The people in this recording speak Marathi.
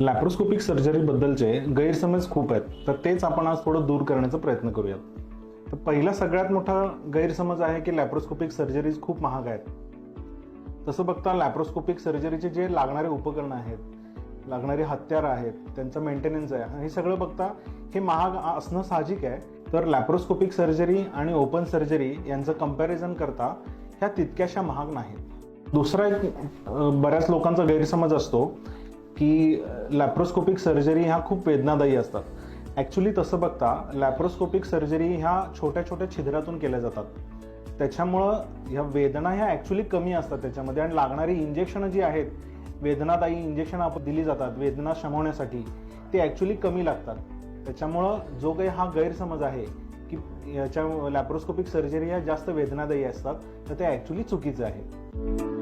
लॅप्रोस्कोपिक सर्जरीबद्दलचे गैरसमज खूप आहेत तर तेच आपण आज थोडं दूर करण्याचा प्रयत्न करूयात. तर पहिला सगळ्यात मोठा गैरसमज आहे की लॅप्रोस्कोपिक सर्जरीज खूप महाग आहेत. तसं बघता लॅप्रोस्कोपिक सर्जरीचे जे लागणारे उपकरणं आहेत लागणारी हत्यारं आहेत त्यांचं मेंटेनन्स आहे हे सगळं बघता हे महाग असणं साहजिक आहे. तर लॅप्रोस्कोपिक सर्जरी आणि ओपन सर्जरी यांचं कंपॅरिझन करता ह्या तितक्याशा महाग नाहीत. दुसरा एक बऱ्याच लोकांचा गैरसमज असतो की लॅप्रोस्कोपिक सर्जरी ह्या खूप वेदनादायी असतात. ॲक्च्युली तसं बघता लॅप्रोस्कोपिक सर्जरी ह्या छोट्या छोट्या छिद्रातून केल्या जातात. त्याच्यामुळं ह्या वेदना ह्या ॲक्च्युली कमी असतात त्याच्यामध्ये आणि लागणारी इंजेक्शनं जी आहेत वेदनादायी इंजेक्शन आपण दिली जातात वेदना शमवण्यासाठी ते ॲक्च्युली कमी लागतात. त्याच्यामुळं जो काही हा गैरसमज आहे की याच्या लॅप्रोस्कोपिक सर्जरी ह्या जास्त वेदनादायी असतात तर ते ॲक्च्युली चुकीचं आहे.